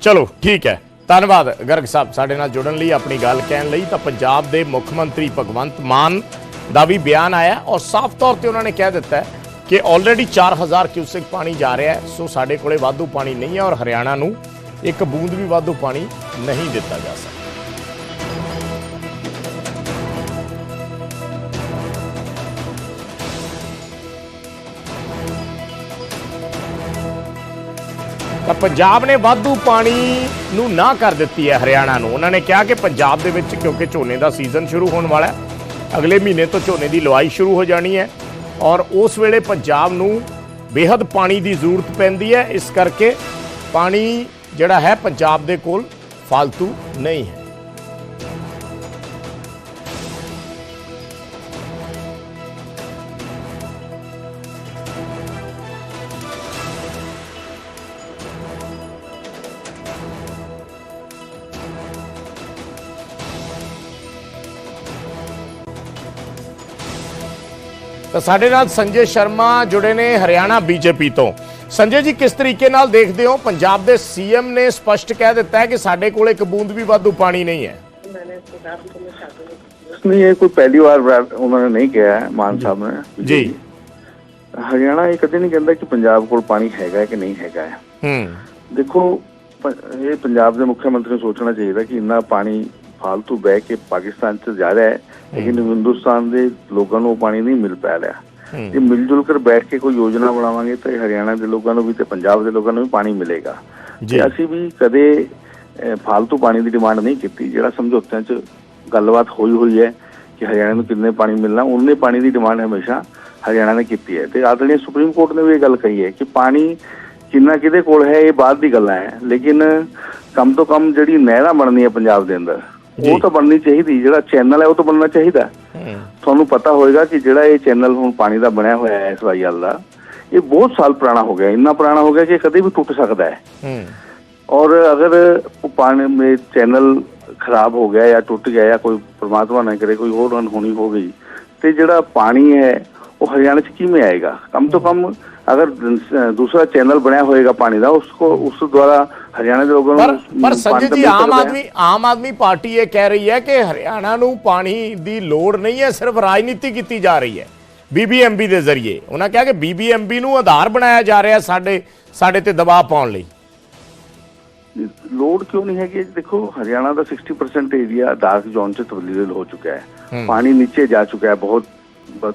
ਚਲੋ ਠੀਕ ਹੈ। ਧੰਨਵਾਦ ਗਰਗ ਸਾਹਿਬ ਸਾਡੇ ਨਾਲ ਜੁੜਨ ਲਈ ਆਪਣੀ ਗੱਲ ਕਹਿਣ ਲਈ। ਤਾਂ ਪੰਜਾਬ ਦੇ ਮੁੱਖ ਮੰਤਰੀ ਭਗਵੰਤ ਮਾਨ ਦਾ ਵੀ ਬਿਆਨ ਆਇਆ ਔਰ ਸਾਫ਼ ਤੌਰ ਤੇ ਉਹਨਾਂ ਨੇ ਕਹਿ ਦਿੱਤਾ ਹੈ ਕਿ ਆਲਰੇਡੀ 4000 ਕਿਊਸੈਕ ਪਾਣੀ ਜਾ ਰਿਹਾ ਹੈ। ਸੋ ਸਾਡੇ ਕੋਲੇ ਵਾਧੂ ਪਾਣੀ ਨਹੀਂ ਹੈ ਔਰ ਹਰਿਆਣਾ ਨੂੰ ਇੱਕ ਬੂੰਦ ਵੀ ਵਾਧੂ ਪਾਣੀ ਨਹੀਂ ਦਿੱਤਾ ਜਾ ਸਕਦਾ। ਤਾਂ ਪੰਜਾਬ ਨੇ ਵਾਧੂ ਪਾਣੀ ਨੂੰ ਨਾ ਕਰ ਦਿੱਤੀ ਹੈ ਹਰਿਆਣਾ ਨੂੰ। ਉਹਨਾਂ ਨੇ ਕਿਹਾ ਕਿ ਪੰਜਾਬ ਦੇ ਵਿੱਚ ਕਿਉਂਕਿ ਝੋਨੇ ਦਾ ਸੀਜ਼ਨ ਸ਼ੁਰੂ ਹੋਣ ਵਾਲਾ ਹੈ, ਅਗਲੇ ਮਹੀਨੇ ਤੋਂ ਝੋਨੇ ਦੀ ਲਵਾਈ ਸ਼ੁਰੂ ਹੋ ਜਾਣੀ ਹੈ ਔਰ ਉਸ ਵੇਲੇ ਪੰਜਾਬ ਨੂੰ ਬੇਹੱਦ ਪਾਣੀ ਦੀ ਜ਼ਰੂਰਤ ਪੈਂਦੀ ਹੈ। ਇਸ ਕਰਕੇ ਪਾਣੀ ਜਿਹੜਾ ਹੈ ਪੰਜਾਬ ਦੇ ਕੋਲ ਫालतू ਨਹੀਂ ਹੈ। ਤਾਂ ਸਾਡੇ ਨਾਲ ਸੰਜੇ ਸ਼ਰਮਾ ਜੁੜੇ ਨੇ ਹਰਿਆਣਾ ਬੀਜੇਪੀ ਤੋਂ। ਸੰਜੇ ਜੀ ਕਿਸ ਤਰੀਕੇ ਨਾਲ ਦੇਖਦੇ ਹੋ? ਪੰਜਾਬ ਦੇ ਸੀਐਮ ਨੇ ਸਪਸ਼ਟ ਕਹਿ ਦਿੱਤਾ ਹੈ ਕਿ ਸਾਡੇ ਕੋਲ ਇੱਕ ਬੂੰਦ ਵੀ ਵਾਧੂ ਪਾਣੀ ਨਹੀਂ ਹੈ। ਨਹੀਂ ਇਹ ਕੋਈ ਪਹਿਲੀ ਵਾਰ ਬਰਾ- ਉਹਨਾਂ ਨੇ ਨਹੀਂ ਕਿਹਾ ਹੈ, ਮਾਨ ਸਾਹਿਬ ਨੇ। ਜੀ। ਹਰਿਆਣਾ ਇਹ ਕਦੇ ਨਹੀਂ ਕਹਿੰਦਾ ਕਿ ਪੰਜਾਬ ਕੋਲ ਪਾਣੀ ਹੈਗਾ ਹੈ ਕਿ ਨਹੀਂ ਹੈਗਾ ਹੈ। ਹੂੰ। ਦੇਖੋ ਪ- ਇਹ ਪੰਜਾਬ ਦੇ ਮੁੱਖ ਮੰਤਰੀ ਨੂੰ ਸੋਚਣਾ ਚਾਹੀਦਾ ਕਿ ਇੰਨਾ ਪਾਣੀ ਫालतू ਬਹਿ ਕੇ ਪਾਕਿਸਤਾਨ 'ਚ ਜਾ ਰਿਹਾ ਹੈ। ਲੇਕਿਨ ਹਿੰਦੁਸਤਾਨ ਦੇ ਲੋਕਾਂ ਨੂੰ ਉਹ ਪਾਣੀ ਨਹੀਂ ਮਿਲ ਪਾ ਰਿਹਾ। ਜੇ ਮਿਲ ਜੁਲ ਕੇ ਬੈਠ ਕੇ ਕੋਈ ਯੋਜਨਾ ਬਣਾਵਾਂਗੇ ਤਾਂ ਹਰਿਆਣਾ ਦੇ ਲੋਕਾਂ ਨੂੰ ਵੀ ਤੇ ਪੰਜਾਬ ਦੇ ਲੋਕਾਂ ਨੂੰ ਵੀ ਪਾਣੀ ਮਿਲੇਗਾ ਜੀ ਤੇ ਅਸੀਂ ਵੀ ਕਦੇ ਫਾਲਤੂ ਪਾਣੀ ਦੀ ਡਿਮਾਂਡ ਨਹੀਂ ਕੀਤੀ ਜਿਹੜਾ ਸਮਝੌਤਿਆਂ 'ਚ ਗੱਲਬਾਤ ਹੋਈ ਹੋਈ ਹੈ ਕਿ ਹਰਿਆਣਾ ਨੂੰ ਕਿੰਨੇ ਪਾਣੀ ਮਿਲਣਾ ਉਹਨੇ ਪਾਣੀ ਦੀ ਡਿਮਾਂਡ ਹਮੇਸ਼ਾ ਹਰਿਆਣਾ ਨੇ ਕੀਤੀ ਹੈ ਤੇ ਆਦਰਣੀ ਸੁਪਰੀਮ ਕੋਰਟ ਨੇ ਵੀ ਇਹ ਗੱਲ ਕਹੀ ਹੈ ਕਿ ਪਾਣੀ ਕਿੰਨਾ ਕਿਹਦੇ ਕੋਲ ਹੈ ਇਹ ਬਾਅਦ ਦੀ ਗੱਲਾਂ ਹੈ ਲੇਕਿਨ ਕਮ ਤੋਂ ਕਮ ਜਿਹੜੀ ਨਹਿਰਾਂ ਬਣਨੀ ਹੈ ਪੰਜਾਬ ਦੇ ਅੰਦਰ। ਉਹ ਤਾਂ ਬਣਨੀ ਚਾਹੀਦੀ ਜਿਹੜਾ ਚੈਨਲ ਹੈ ਉਹ ਤਾਂ ਬਣਨਾ ਚਾਹੀਦਾ। ਤੁਹਾਨੂੰ ਪਤਾ ਹੋਵੇਗਾ ਕਿ ਜਿਹੜਾ ਇਹ ਚੈਨਲ ਹੁਣ ਪਾਣੀ ਦਾ ਬਣਿਆ ਹੋਇਆ ਹੈ ਇਸ ਵਾਈਐਲ ਦਾ ਇਹ ਬਹੁਤ ਸਾਲ ਪੁਰਾਣਾ ਹੋ ਗਿਆ ਇੰਨਾ ਪੁਰਾਣਾ ਹੋ ਗਿਆ ਕਿ ਕਦੇ ਵੀ ਟੁੱਟ ਸਕਦਾ ਹੈ। ਔਰ ਅਗਰ ਪਾਣੀ ਮੇ ਚੈਨਲ ਖਰਾਬ ਹੋ ਗਿਆ ਜਾਂ ਟੁੱਟ ਗਿਆ ਜਾਂ ਕੋਈ ਪ੍ਰਮਾਤਮਾ ਨਾ ਕਰੇ ਕੋਈ ਹੋਰ ਅਨਹੋਣੀ ਹੋ ਗਈ ਤੇ ਜਿਹੜਾ ਪਾਣੀ ਹੈ ਉਹ ਹਰਿਆਣਾ ਚ ਕਿਵੇਂ ਆਏਗਾ? ਕਮ ਤੋਂ ਕਮ ਅਗਰ ਦੂਸ- ਦੂਸਰਾ ਚੈਨਲ ਬਣਿਆ ਹੋਏਗਾ ਪਾਣੀ ਦਾ ਉਸਕੋ ਉਸ ਦੁਆਰਾ ਹਰਿਆਣਾ ਦੇ ਲੋਕਾਂ ਨੂੰ ਪਰ ਸੰਜੇ ਜੀ ਆਮ। ਆਦਮੀ ਆਮ ਆਦਮੀ ਪਾਰਟੀ ਇਹ ਕਹਿ ਰਹੀ ਹੈ ਕਿ ਹਰਿਆਣਾ ਨੂੰ ਪਾਣੀ ਦੀ ਲੋੜ ਨਹੀਂ ਹੈ ਸਿਰਫ ਰਾਜਨੀਤੀ ਕੀਤੀ ਜਾ ਰਹੀ ਹੈ ਬੀਬੀਐਮਬੀ ਦੇ ਜ਼ਰੀਏ। ਉਹਨਾਂ ਕਿਹਾ ਕਿ ਬੀਬੀਐਮਬੀ ਨੂੰ ਆਧਾਰ ਬਣਾਇਆ ਜਾ ਰਿਹਾ ਸਾਡੇ ਸਾਡੇ ਤੇ ਦਬਾਅ ਪਾਉਣ ਲਈ। ਲੋਡ ਕਿਉਂ ਨਹੀਂ ਹੈਗੀ? ਦੇਖੋ ਹਰਿਆਣਾ ਦਾ 60% ਏਰੀਆ ਡਾਰਕ ਜ਼ੋਨ ਚ ਤਬਦੀਲ ਹੋ ਚੁੱਕਾ ਹੈ। ਪਾਣੀ ਨੀਚੇ ਜਾ ਚੁੱਕਾ ਹੈ ਬਹੁਤ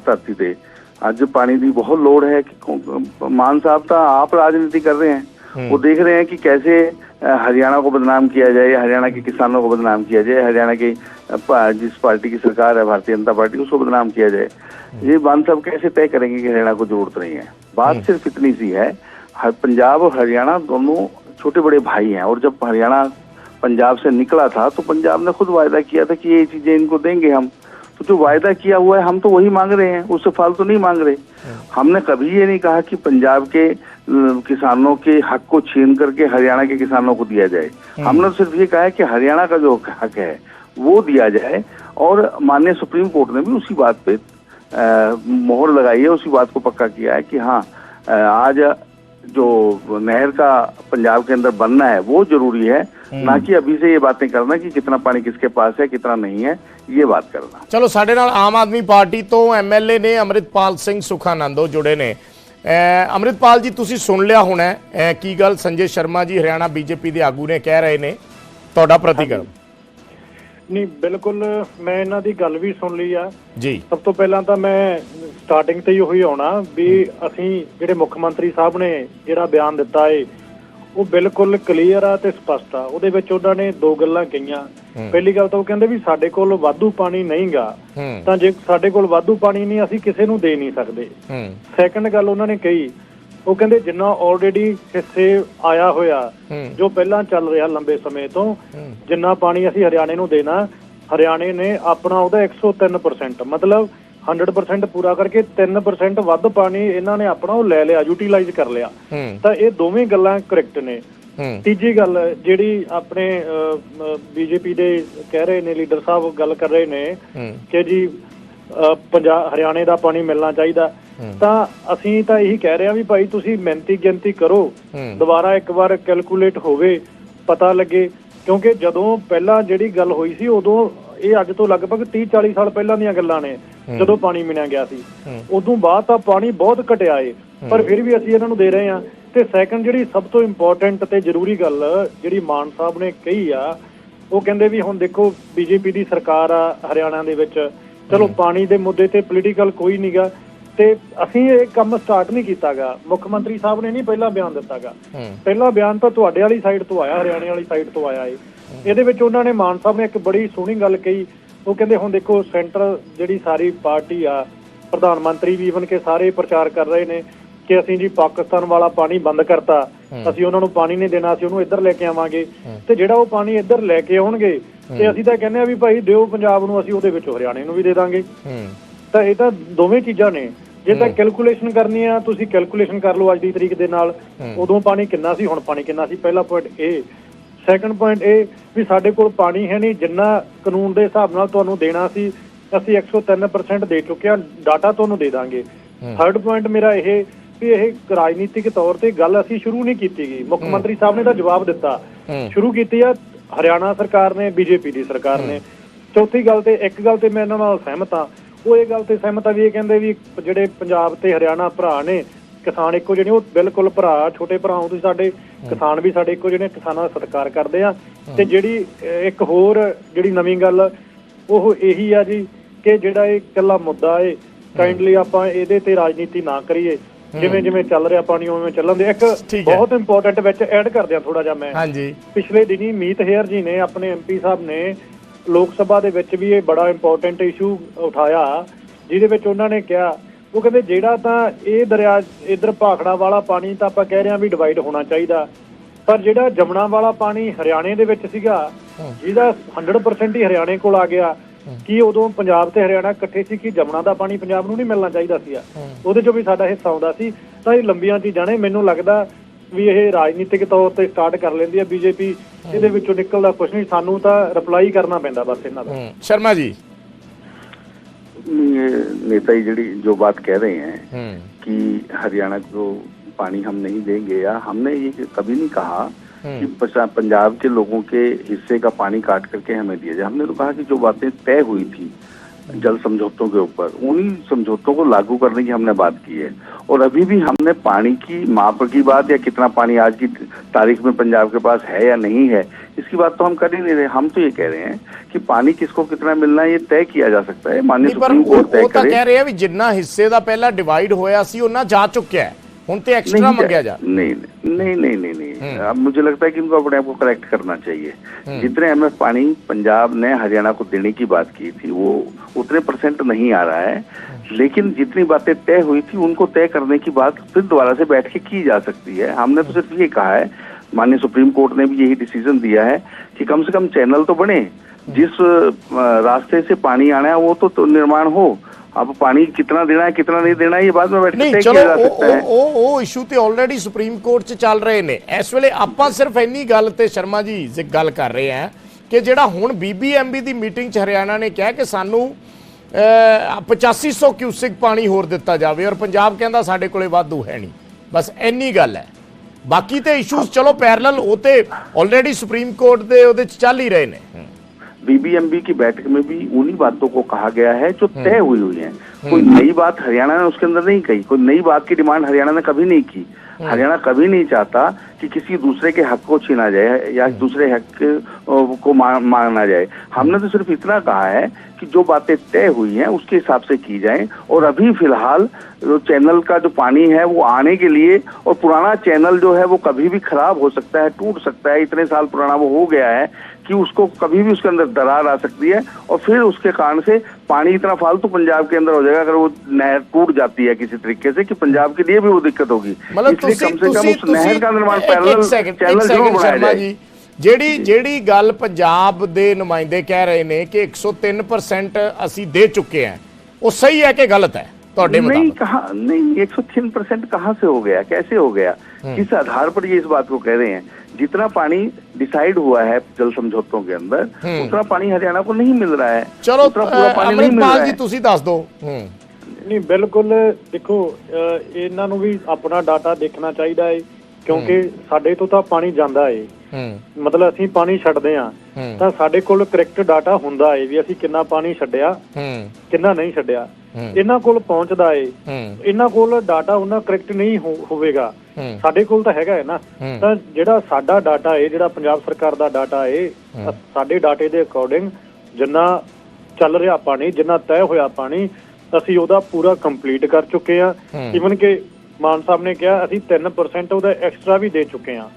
ਧਰਤੀ ਤੇ। ਅੱਜ ਪਾਣੀ ਦੀ ਬਹੁਤ ਲੋੜ ਹੈ ਕਿ ਕੌ- मान साहब तो आप राजनीति कर रहे हैं वो देख रहे हैं कि कैसे अ, हरियाणा को बदनाम किया जाए हरियाणा के किसानों को बदनाम किया जाए हरियाणा की अ, पा- जिस पार्टी की सरकार है भारतीय जनता पार्टी उसको बदनाम किया जाए ये मान साहब कैसे तय करेंगे कि हरियाणा को जरूरत नहीं है बात सिर्फ इतनी सी है हर- पंजाब और हरियाणा दोनों छोटे बड़े भाई हैं और जब हरियाणा पंजाब से निकला था तो पंजाब ने खुद वायदा किया था कि ये चीजें इनको देंगे हम तो जो वायदा किया हुआ है हम तो वही मांग रहे हैं उससे फालतू नहीं मांग रहे। हमने कभी ये नहीं कहा कि पंजाब के किसानों के हक को छीन करके हरियाणा के किसानों को दिया जाए। हमने तो सिर्फ़ ये कहा है कि हरियाणा का जो हक है वो दिया जाए और माननीय सुप्रीम कोर्ट ने भी उसी बात पे मोहर लगाई है उसी बात को पक्का किया है कि हाँ आज जो नहर का पंजाब के अंदर बनना है वो ज़रूरी है। ना कि अभी से ये बातें करना कि कितना पानी किसके पास है कितना नहीं है ये बात करना ਚਲੋ ਸਾਡੇ ਨਾਲ ਆਮ ਆਦਮੀ ਪਾਰਟੀ ਤੋਂ ਐਮਐਲਏ ਨੇ ਅੰਮ੍ਰਿਤਪਾਲ ਸਿੰਘ ਸੁਖਾਨੰਦੋ ਜੁੜੇ ਨੇ ਅਹ ਅੰਮ੍ਰਿਤਪਾਲ ਜੀ ਤੁਸੀਂ ਸੁਣ ਲਿਆ ਹੋਣਾ ਹੈ, ਅਹ ਕੀ ਗੱਲ ਸੰਜੇ ਸ਼ਰਮਾ ਜੀ ਹਰਿਆਣਾ ਬੀਜੇਪੀ ਦੇ ਆਗੂ ਨੇ ਕਹਿ ਰਹੇ ਨੇ ਤੁਹਾਡਾ ਪ੍ਰਤੀਕਰਮ ਨਹੀਂ ਬਿਲਕੁਲ ਮੈਂ ਇਹਨਾਂ ਦੀ ਗੱਲ ਵੀ ਸੁਣ ਲਈ ਆ ਜੀ ਸਭ ਤੋਂ ਪਹਿਲਾਂ ਤਾਂ ਮੈਂ ਸਟਾਰਟਿੰਗ ਤੇ ਹੀ ਉਹੀ ਆਉਣਾ ਵੀ ਅਸੀਂ ਜਿਹੜੇ ਮੁੱਖ ਮੰਤਰੀ ਸਾਹਿਬ ਨੇ ਜਿਹੜਾ ਬਿਆਨ ਦਿੱਤਾ ਏ ਉਹ ਬਿਲਕੁਲ ਕਲੀਅਰ ਆ ਤੇ ਸਪਸ਼ਟ ਆ। ਉਹਦੇ ਵਿੱਚ ਉਹਨਾਂ ਨੇ ਦੋ ਗੱਲਾਂ ਕਹੀਆਂ। ਪਹਿਲੀ ਗੱਲ ਤਾਂ ਉਹ ਕਹਿੰਦੇ ਵੀ ਸਾਡੇ ਕੋਲ ਵਾਧੂ ਪਾਣੀ ਨਹੀਂਗਾ। ਤਾਂ ਜੇ ਸਾਡੇ ਕੋਲ ਵਾਧੂ ਪਾਣੀ ਨਹੀਂ ਅਸੀਂ ਕਿਸੇ ਨੂੰ ਦੇ ਨਹੀਂ ਸਕਦੇ। ਸੈਕੰਡ ਗੱਲ ਉਹਨਾਂ ਨੇ ਕਹੀ ਉਹ ਕਹਿੰਦੇ ਜਿੰਨਾ ਆਲਰੇਡੀ ਹਿੱਸੇ ਆਇਆ ਹੋਇਆ। ਜੋ ਪਹਿਲਾਂ ਚੱਲ ਰਿਹਾ ਲੰਬੇ ਸਮੇਂ ਤੋਂ ਜਿੰਨਾ ਪਾਣੀ ਅਸੀਂ ਹਰਿਆਣੇ ਨੂੰ ਦੇਣਾ ਹਰਿਆਣੇ ਨੇ ਆਪਣਾ ਉਹਦਾ 103% ਮਤਲਬ 100% ਪੂਰਾ ਕਰਕੇ 3% ਵੱਧ ਪਾਣੀ ਇਹਨਾਂ ਨੇ ਆਪਣਾ ਉਹ ਲੈ ਲਿਆ ਯੂਟਿਲਾਈਜ਼ ਕਰ ਲਿਆ। ਤਾਂ ਇਹ ਦੋਵੇਂ ਗੱਲਾਂ ਕਰੈਕਟ ਨੇ। ਤੀਜੀ ਗੱਲ ਜਿਹੜੀ ਆਪਣੇ ਬੀਜੇਪੀ ਦੇ ਕਹਿ ਰਹੇ ਨੇ ਲੀਡਰ ਸਾਹਿਬ ਗੱਲ ਕਰ ਰਹੇ ਨੇ ਕਿ ਜੀ ਪੰਜਾਬ ਹਰਿਆਣੇ ਦਾ ਪਾਣੀ ਮਿਲਣਾ ਚਾਹੀਦਾ। ਤਾਂ ਅਸੀਂ ਤਾਂ ਇਹੀ ਕਹਿ ਰਹੇ ਹਾਂ ਵੀ ਭਾਈ ਤੁਸੀਂ ਮਿਹਨਤੀ ਗਿਣਤੀ ਕਰੋ। ਦੁਬਾਰਾ ਇੱਕ ਵਾਰ ਕੈਲਕੂਲੇਟ ਹੋਵੇ ਪਤਾ ਲੱਗੇ। ਕਿਉਂਕਿ ਜਦੋਂ ਪਹਿਲਾਂ ਜਿਹੜੀ ਗੱਲ ਹੋਈ ਸੀ ਉਦੋਂ ਇਹ ਅੱਜ ਤੋਂ ਲਗਭਗ 30 40 ਸਾਲ ਪਹਿਲਾਂ ਦੀਆਂ ਗੱਲਾਂ ਨੇ ਜਦੋਂ ਪਾਣੀ ਮਿਲਿਆ ਗਿਆ ਸੀ। ਉਦੋਂ ਬਾਅਦ ਤਾਂ ਪਾਣੀ ਬਹੁਤ ਘਟਿਆ ਏ ਪਰ ਫਿਰ ਵੀ ਅਸੀਂ ਇਹਨਾਂ ਨੂੰ ਦੇ ਰਹੇ ਹਾਂ। ਤੇ ਸੈਕੰਡ ਜਿਹੜੀ ਸਭ ਤੋਂ ਇੰਪੋਰਟੈਂਟ ਤੇ ਜ਼ਰੂਰੀ ਗੱਲ ਜਿਹੜੀ ਮਾਨ ਸਾਹਿਬ ਨੇ ਕਹੀ ਆ ਉਹ ਕਹਿੰਦੇ ਵੀ ਹੁਣ ਦੇਖੋ ਬੀਜੇਪੀ ਦੀ ਸਰਕਾਰ ਆ ਹਰਿਆਣਾ ਦੇ ਵਿੱਚ। ਚਲੋ ਪਾਣੀ ਦੇ ਮੁੱਦੇ ਤੇ ਪੋਲੀਟੀਕਲ ਕੋਈ ਨਹੀਂਗਾ ਤੇ ਅਸੀਂ ਇਹ ਕੰਮ ਸਟਾਰਟ ਨਹੀਂ ਕੀਤਾਗਾ ਮੁੱਖ ਮੰਤਰੀ ਸਾਹਿਬ ਨੇ ਨਹੀਂ ਪਹਿਲਾਂ ਬਿਆਨ ਦਿੱਤਾਗਾ ਪਹਿਲਾ ਬਿਆਨ ਤਾਂ ਤੁਹਾਡੇ ਵਾਲੀ ਸਾਈਡ ਤੋਂ ਆਇਆ ਹਰਿਆਣੇ ਵਾਲੀ ਸਾਈਡ ਤੋਂ ਆਇਆ ਏ। ਇਹਦੇ ਵਿੱਚ ਉਹਨਾਂ ਨੇ ਮਾਨ ਸਾਹਿਬ ਨੇ ਇੱਕ ਬੜੀ ਸੋਹਣੀ ਗੱਲ ਕਹੀ। ਉਹ ਕਹਿੰਦੇ ਹੁਣ ਦੇਖੋ ਸੈਂਟਰ ਜਿਹੜੀ ਸਾਰੀ ਪਾਰਟੀ ਆ ਪ੍ਰਧਾਨ ਮੰਤਰੀ ਵੀ ਇਵਨ ਕੇ ਸਾਰੇ ਪ੍ਰਚਾਰ ਕਰ ਰਹੇ ਨੇ ਕਿ ਅਸੀਂ ਜੀ ਪਾਕਿਸਤਾਨ ਵਾਲਾ ਪਾਣੀ ਬੰਦ ਕਰਤਾ। ਅਸੀਂ ਉਹਨਾਂ ਨੂੰ ਪਾਣੀ ਨਹੀਂ ਦੇਣਾ ਅਸੀਂ ਉਹਨੂੰ ਇੱਧਰ ਲੈ ਕੇ ਆਵਾਂਗੇ। ਤੇ ਜਿਹੜਾ ਉਹ ਪਾਣੀ ਇੱਧਰ ਲੈ ਕੇ ਆਉਣਗੇ ਤੇ ਅਸੀਂ ਤਾਂ ਕਹਿੰਦੇ ਆ ਵੀ ਭਾਈ ਦਿਓ ਪੰਜਾਬ ਨੂੰ ਅਸੀਂ ਉਹਦੇ ਵਿੱਚੋਂ ਹਰਿਆਣੇ ਨੂੰ ਵੀ ਦੇ ਦਾਂਗੇ। ਤਾਂ ਇਹ ਤਾਂ ਦੋਵੇਂ ਚੀਜ਼ਾਂ ਨੇ। ਜੇ ਤਾਂ ਕੈਲਕੂਲੇਸ਼ਨ ਕਰਨੀ ਆ ਤੁਸੀਂ ਕੈਲਕੂਲੇਸ਼ਨ ਕਰ ਲਓ ਅੱਜ ਦੀ ਤਰੀਕ ਦੇ ਨਾਲ। ਉਦੋਂ ਪਾਣੀ ਕਿੰਨਾ ਸੀ ਹੁਣ ਪਾਣੀ ਕਿੰਨਾ ਸੀ? ਪਹਿਲਾ ਪੁਆਇੰਟ ਇਹ ਸੈਕੰਡ ਪੁਆਇੰਟ ਇਹ ਵੀ ਸਾਡੇ ਕੋਲ ਪਾਣੀ ਹੈ ਨਹੀਂ ਜਿੰਨਾ ਕਾਨੂੰਨ ਦੇ ਹਿਸਾਬ ਨਾਲ ਤੁਹਾਨੂੰ ਦੇਣਾ ਸੀ ਅਸੀਂ 103% ਦੇ ਚੁੱਕੇ ਆ ਡਾਟਾ ਤੁਹਾਨੂੰ ਦੇ ਦਾਂਗੇ। ਥਰਡ ਪੁਆਇੰਟ ਮੇਰਾ ਇਹ ਵੀ ਇਹ ਰਾਜਨੀਤਿਕ ਤੌਰ ਤੇ ਗੱਲ ਅਸੀਂ ਸ਼ੁਰੂ ਨਹੀਂ ਕੀਤੀ ਗਈ। ਮੁੱਖ ਮੰਤਰੀ ਸਾਹਿਬ ਨੇ ਤਾਂ ਜਵਾਬ ਦਿੱਤਾ। ਸ਼ੁਰੂ ਕੀਤੀ ਆ ਹਰਿਆਣਾ ਸਰਕਾਰ ਨੇ ਬੀਜੇਪੀ ਦੀ ਸਰਕਾਰ ਨੇ। ਚੌਥੀ ਗੱਲ ਤੇ ਇੱਕ ਗੱਲ ਤੇ ਮੈਂ ਇਹਨਾਂ ਨਾਲ ਸਹਿਮਤ ਆ ਉਹ ਇਹ ਗੱਲ ਤੇ ਸਹਿਮਤ ਆ ਵੀ ਇਹ ਕਹਿੰਦੇ ਵੀ ਜਿਹੜੇ ਪੰਜਾਬ ਤੇ ਹਰਿਆਣਾ ਭਰਾ ਨੇ ਕਿਸਾਨ ਇੱਕੋ ਜਿਹੇ ਨੇ ਉਹ ਬਿਲਕੁਲ ਭਰਾ ਛੋਟੇ ਭਰਾ ਹੋ ਤੁਸੀਂ ਸਾਡੇ ਕਿਸਾਨ ਵੀ ਸਾਡੇ ਇੱਕੋ ਜਿਹੇ ਨੇ ਕਿਸਾਨਾਂ ਦਾ ਸਤਿਕਾਰ ਕਰਦੇ ਆ। ਤੇ ਜਿਹੜੀ ਇੱਕ ਹੋਰ ਜਿਹੜੀ ਨਵੀਂ ਗੱਲ ਉਹ ਇਹੀ ਆ ਜੀ ਕਿ ਜਿਹੜਾ ਇਹ ਇਕੱਲਾ ਮੁੱਦਾ ਏ ਕਾਈਂਡਲੀ ਆਪਾਂ ਇਹਦੇ ਤੇ ਰਾਜਨੀਤੀ ਨਾ ਕਰੀਏ। ਜਿਵੇਂ ਜਿਵੇਂ ਚੱਲ ਰਿਹਾ ਪਾਣੀ ਉਵੇਂ ਚੱਲਣ ਦੇ। ਇੱਕ। ਬਹੁਤ ਇੰਪੋਰਟੈਂਟ ਵਿੱਚ ਐਡ ਕਰ ਦਿਆਂ ਥੋੜਾ ਜਿਹਾ ਮੈਂ। ਹਾਂਜੀ। ਪਿਛਲੇ ਦਿਨੀ ਮੀਤ ਹੇਅਰ ਜੀ ਨੇ ਆਪਣੇ ਐਮਪੀ ਸਾਹਿਬ ਨੇ ਲੋਕ ਸਭਾ ਦੇ ਵਿੱਚ ਵੀ ਇਹ ਬੜਾ ਇੰਪੋਰਟੈਂਟ ਇਸ਼ੂ ਉਠਾਇਆ। ਜਿਹਦੇ ਵਿੱਚ ਉਹਨਾਂ ਨੇ ਕਿਹਾ ਉਹ ਕਹਿੰਦੇ ਜਿਹੜਾ ਤਾਂ ਇਹ ਦਰਿਆ ਇਧਰ ਭਾਖੜਾ ਵਾਲਾ ਪਾਣੀ ਤਾਂ ਆਪਾਂ ਕਹਿ ਰਹੇ ਹਾਂ ਵੀ ਡਿਵਾਈਡ ਹੋਣਾ ਚਾਹੀਦਾ। ਪਰ ਜਿਹੜਾ ਜਮਨਾ ਵਾਲਾ ਪਾਣੀ ਹਰਿਆਣੇ ਦੇ ਵਿੱਚ ਸੀਗਾ ਜਿਹਦਾ 100% ਹੀ ਹਰਿਆਣੇ ਕੋਲ ਆ ਗਿਆ ਕੀ ਉਦੋਂ ਪੰਜਾਬ ਤੇ ਹਰਿਆਣਾ ਇਕੱਠੇ ਸੀ ਕਿ ਜਮਨਾ ਦਾ ਪਾਣੀ ਪੰਜਾਬ ਨੂੰ ਨਹੀਂ ਮਿਲਣਾ ਚਾਹੀਦਾ ਸੀਗਾ? ਉਹਦੇ ਚੋਂ ਵੀ ਸਾਡਾ ਹਿੱਸਾ ਆਉਂਦਾ ਸੀ। ਤਾਂ ਇਹ ਲੰਬੀਆਂ ਚੀਜ਼ਾਂ ਨੇ ਮੈਨੂੰ ਲੱਗਦਾ ਵੀ ਇਹ ਰਾਜਨੀਤਿਕ ਤੌਰ ਤੇ ਸਟਾਰਟ ਕਰ ਲੈਂਦੀ ਹੈ ਬੀਜੇਪੀ ਇਹਦੇ ਵਿੱਚੋਂ ਨਿਕਲਦਾ ਕੁਝ ਨਹੀਂ ਸਾਨੂੰ ਤਾਂ ਰਿਪਲਾਈ ਕਰਨਾ ਪੈਂਦਾ ਬਸ ਇਹਨਾਂ ਦਾ। ਸ਼ਰਮਾ ਜੀ। नेता जी जड़ी जो बात कह रहे हैं ਹੂੰ कि हरियाणा को पानी हम नहीं देंगे या हमने ये कभी नहीं कहा कि पंजाब के लोगों के हिस्से का पानी काट करके हमें दिया जाए। हमने तो कहा कि जो बातें तय हुई थी जल समझौतों के ऊपर उन्हीं समझौतों को लागू करने की हमने बात की है और अभी भी हमने पानी की माप की बात या कितना पानी आज की तारीख में पंजाब के पास है या नहीं है इसकी बात तो हम कर ही नहीं रहे हम तो ये कह रहे हैं कि पानी किसको कितना मिलना है ये तय किया जा सकता है माननीय ਨਹੀਂ ਪਰ सुप्रीम ਉਹ कोर्ट तय ਉਹ ਤਾਂ करे ਕਹਿ ਰਹੇ ਆ ਵੀ ਜਿੰਨਾ ਹਿੱਸੇ ਦਾ ਪਹਿਲਾਂ ਡਿਵਾਈਡ ਹੋਇਆ ਸੀ ਉਹਨਾਂ ਜਾ ਚੁੱਕਿਆ ਹੈ ਹੁਣ ਤੇ ਐਕਸਟਰਾ नहीं ਮੰਗਿਆ ਜਾ नहीं नहीं नहीं नहीं नहीं अब मुझे लगता है कि इनको अपने आप को करेक्ट करना चाहिए। जितने एमएफ पानी पंजाब ने हरियाणा को देने की बात की थी वो उतने परसेंट नहीं आ रहा है। लेकिन जितनी बातें तय हुई थी उनको तय करने की बात फिर दोबारा से बैठ के की जा सकती है। हमने तो सिर्फ़ ये कहा है माननीय सुप्रीम कोर्ट ने भी यही डिसीज़न दिया है कि कम से कम चैनल तो बने। जिस रास्ते से पानी आना है वो तो, तो निर्माण हो। अब पानी कितना देना है कितना नहीं देना है ये बाद में बैठ के ਨਹੀਂ तय ਚਲੋ किया जा ਉਹ सकता है ਉਹ- ਉਹ ਉਹ ਇਸ਼ੂ ਤੇ ਆਲਰੇਡੀ ਸੁਪਰੀਮ ਕੋਰਟ 'ਚ ਚੱਲ ਰਹੇ ਨੇ ਇਸ ਵੇਲੇ ਆਪਾਂ ਸਿਰਫ ਇੰਨੀ ਗੱਲ ਤੇ ਸ਼ਰਮਾ ਜੀ ਜ਼ ਗੱਲ ਕਰ ਰਹੇ ਹਾਂ ਕਿ ਜਿਹੜਾ ਹੁਣ ਬੀਬੀਐਮਬੀ ਦੀ ਮੀਟਿੰਗ 'ਚ ਹਰਿਆਣਾ ਨੇ ਕਿਹਾ ਕਿ ਸਾਨੂੰ ਅਹ, 8500 ਕਿਊਸਿਕ ਪਾਣੀ ਹੋਰ ਦਿੱਤਾ ਜਾਵੇ ਔਰ ਪੰਜਾਬ ਕਹਿੰਦਾ ਸਾਡੇ ਕੋਲੇ ਵਾਧੂ ਹੈ ਨਹੀਂ ਬਸ ਇੰਨੀ ਗੱਲ ਹੈ ਬਾਕੀ ਤੇ ਇਸ਼ੂਸ ਚਲੋ ਪੈਰਲਲ ਉਹ ਤੇ ਆਲਰੇਡੀ ਸੁਪਰੀਮ ਕੋਰਟ ਦੇ ਉਹਦੇ 'ਚ ਚੱਲ ਹੀ ਰਹੇ ਨੇ बीबीएमबी की बैठक में भी उन्हीं बातों को कहा गया है जो तय हुई हुई है कोई नई बात हरियाणा ने उसके अंदर नहीं कही कोई नई बात की डिमांड हरियाणा ने कभी नहीं की हरियाणा कभी नहीं चाहता कि किसी दूसरे के हक को छीना जाए या दूसरे हक को मांगना जाए। हमने तो सिर्फ़ इतना कहा है कि जो बातें तय हुई हैं उसके हिसाब से की जाए। और अभी फ़िलहाल जो चैनल का जो पानी है वो आने के लिए और पुराना चैनल जो है वो कभी भी खराब हो सकता है टूट सकता है। इतने साल पुराना वो हो गया है कि उसको कभी भी उसके अंदर दरार आ सकती है। और फिर उसके कारण से पानी इतना फालतू पंजाब के अंदर हो जाएगा अगर वो नहर टूट जाती है किसी तरीके से कि पंजाब के लिए भी वो दिक्कत होगी ਮਤਲਬ इसलिए ਤੁਸੀਂ कम से कम ਤੁਸੀਂ उस नहर का निर्माण ਇੱਕ- ਇੱਕ पैरेलल second, ਇੱਕ चैनल जरूर second बनाया ਸ਼ਰਮਾ जाए ਜੀ ਜਿਹੜੀ ਜਿਹੜੀ ਗੱਲ ਪੰਜਾਬ ਦੇ ਨੁਮਾਇੰਦੇ ਕਹਿ ਰਹੇ ਨੇ ਕਿ 103% ਅਸੀਂ ਦੇ ਚੁੱਕੇ ਹਾਂ ਉਹ ਸਹੀ ਹੈ ਕਿ ਗਲਤ ਹੈ ਤੁਹਾਡੇ नहीं ਮੁਤਾਬਕ कहा नहीं एक सौ तीन परसेंट कहाँ से हो गया कैसे हो गया किस आधार पर ये इस बात को कह रहे हैं जितना पानी डिसाइड हुआ है जल समझौतों के अंदर उतना पानी हरियाणा को नहीं मिल रहा है ਚਲੋ उतना पूरा पानी नहीं मिल ਅਮਰਿਤਪਾਲ रहा ਜੀ है ਤੁਸੀਂ ਦੱਸ ਦਿਓ ਹੂੰ ਨਹੀਂ ਬਿਲਕੁਲ ਦੇਖੋ ਅਹ ਇਹਨਾਂ ਨੂੰ ਵੀ ਆਪਣਾ ਡਾਟਾ ਦੇਖਣਾ ਚਾਹੀਦਾ ਹੈ ਕਿਉਂਕਿ ਸਾਡੇ ਤੋਂ ਤਾਂ ਪਾਣੀ ਜਾਂਦਾ ਏ ਹੂੰ ਮਤਲਬ ਅਸੀਂ ਪਾਣੀ ਛੱਡਦੇ ਆ ਹੂੰ। ਤਾਂ ਸਾਡੇ ਕੋਲ ਕਰੈਕਟ ਡਾਟਾ ਹੁੰਦਾ ਏ ਵੀ ਅਸੀਂ ਕਿੰਨਾ ਪਾਣੀ ਛੱਡਿਆ ਹੂੰ ਕਿੰਨਾ ਨਹੀਂ ਛੱਡਿਆ ਹੂੰ। ਇਹਨਾਂ ਕੋਲ ਪਹੁੰਚਦਾ ਏ ਇਹਨਾਂ ਕੋਲ ਡਾਟਾ ਉਹਨਾਂ ਕਰੈਕਟ ਨਹੀਂ ਹੋਵੇਗਾ। ਸਾਡੇ ਕੋਲ ਤਾਂ ਹੈਗਾ ਹੈ ਨਾ। ਤਾਂ ਜਿਹੜਾ ਸਾਡਾ ਡਾਟਾ ਏ ਜਿਹੜਾ ਪੰਜਾਬ ਸਰਕਾਰ ਦਾ ਡਾਟਾ ਏ ਸਾਡੇ ਡਾਟੇ ਦੇ ਅਕੋਰਡਿੰਗ ਜਿੰਨਾ ਚੱਲ ਰਿਹਾ ਪਾਣੀ ਜਿੰਨਾ ਤੈਅ ਹੋਇਆ ਪਾਣੀ ਅਸੀਂ ਉਹਦਾ ਪੂਰਾ ਕੰਪਲੀਟ ਕਰ ਚੁੱਕੇ ਆ। ਇਵਨ ਕਿ ਮਾਨ ਸਾਹਿਬ ਨੇ ਕਿਹਾ ਅਸੀਂ 3% ਉਹਦਾ ਐਕਸਟਰਾ ਵੀ ਦੇ ਚੁੱਕੇ ਆ।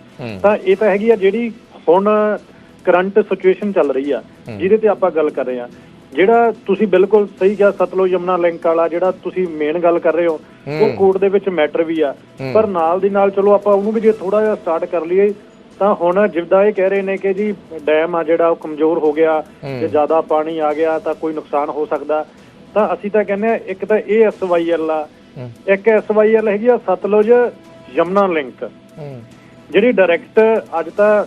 ਤਾਂ ਇਹ ਤਾਂ ਹੈਗੀ ਆ ਜਿਹੜੀ ਹੁਣ ਕਰੰਟ ਸਿਚੁਏਸ਼ਨ ਚੱਲ ਰਹੀ ਆ ਜਿਹਦੇ ਤੇ ਆਪਾਂ ਗੱਲ ਕਰ ਰਹੇ ਆ। ਜਿਹੜਾ ਤੁਸੀਂ ਬਿਲਕੁਲ ਸਹੀ ਕਿਹਾ ਸਤਲੁਜ ਯਮਨਾ ਲਿੰਕ ਵਾਲਾ ਜਿਹੜਾ ਤੁਸੀਂ ਮੇਨ ਗੱਲ ਕਰ ਰਹੇ ਹੋ ਉਹ ਕੋਰਟ ਦੇ ਵਿੱਚ ਮੈਟਰ ਵੀ ਆ। ਪਰ ਨਾਲ ਦੀ ਨਾਲ ਚਲੋ ਆਪਾਂ ਉਹਨੂੰ ਵੀ ਜੇ ਥੋੜਾ ਜਿਹਾ ਸਟਾਰਟ ਕਰ ਲਈਏ ਤਾਂ ਹੁਣ ਜਿੱਦਾਂ ਇਹ ਕਹਿ ਰਹੇ ਨੇ ਕਿ ਜੀ ਡੈਮ ਆ ਜਿਹੜਾ ਉਹ ਕਮਜ਼ੋਰ ਹੋ ਗਿਆ ਤੇ ਜ਼ਿਆਦਾ ਪਾਣੀ ਆ ਗਿਆ ਤਾਂ ਕੋਈ ਨੁਕਸਾਨ ਹੋ ਸਕਦਾ। ਤਾਂ ਅਸੀਂ ਤਾਂ ਕਹਿੰਦੇ ਆ ਇੱਕ ਤਾਂ ਇਹ ਐਸਵਾਈਐਲ ਆ। ਇੱਕ ਐਸਵਾਈਐਲ ਹੈਗੀ ਆ ਸਤਲੁਜ ਯਮਨਾ ਲਿੰਕ। ਜਿਹੜੀ ਡਾਇਰੈਕਟ ਅੱਜ ਤਾਂ